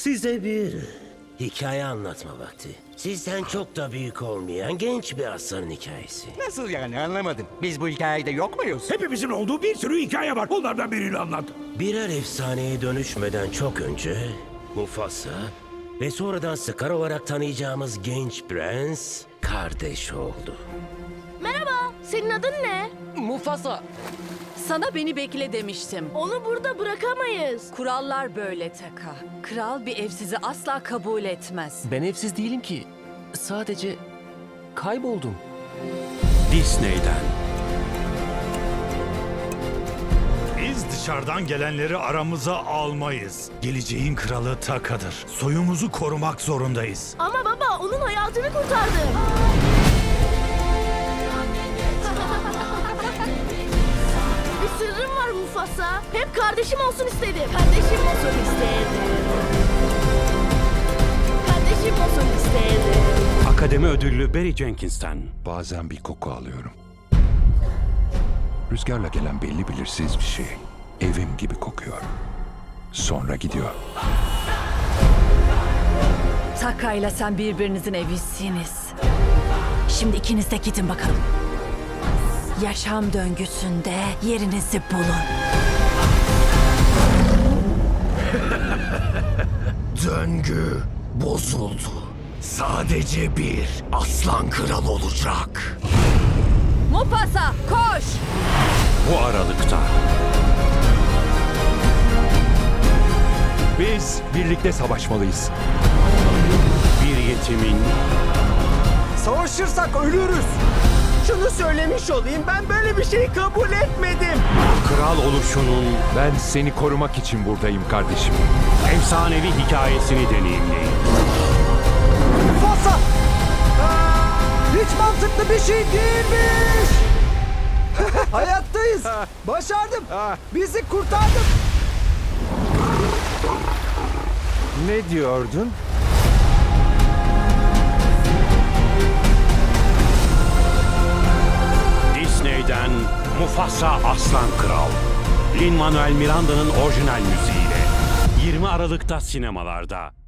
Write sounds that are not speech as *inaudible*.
Size bir hikaye anlatma vakti. Sizden çok da büyük olmayan genç bir aslanın hikayesi. Nasıl yani anlamadım. Biz bu hikayede yok muyuz? Hepimizin olduğu bir sürü hikaye var. Onlardan birini anlat. Birer efsaneye dönüşmeden çok önce Mufasa ve sonradan Scar olarak tanıyacağımız genç prens kardeş oldu. Merhaba, senin adın ne? Mufasa. Sana beni bekle demiştim. Onu burada bırakamayız. Kurallar böyle Taka. Kral bir evsizi asla kabul etmez. Ben evsiz değilim ki. Sadece kayboldum. Disney'den. Biz dışarıdan gelenleri aramıza almayız. Geleceğin kralı Taka'dır. Soyumuzu korumak zorundayız. Ama baba onun hayatını kurtardı. Bir Mufasa. Hep kardeşim olsun istedim. Kardeşim olsun istedim. Kardeşim olsun istedim. Akademi ödüllü Barry Jenkins'ten. Bazen bir koku alıyorum. Rüzgarla gelen belli belirsiz bir şey. Evim gibi kokuyor. Sonra gidiyor. Taka ile sen birbirinizin evisiniz. Şimdi ikiniz de gidin bakalım. Yaşam döngüsünde yerinizi bulun. *laughs* Döngü bozuldu. Sadece bir aslan kral olacak. Mufasa koş! Bu aralıkta. Biz birlikte savaşmalıyız. Bir yetimin Savaşırsak ölürüz. Şunu söylemiş olayım ben böyle bir şeyi kabul etmedim. kral oluşunun Ben seni korumak için buradayım kardeşim. efsanevi hikayesini deneyimleyin. Mufasa! Hiç mantıklı bir şey değilmiş. *laughs* Hayattayız. Başardım. Bizi kurtardın. Ne diyordun? Disney'den Mufasa Aslan Kral. Lin-Manuel Miranda'nın orijinal müziğiyle. 20 Aralık'ta sinemalarda.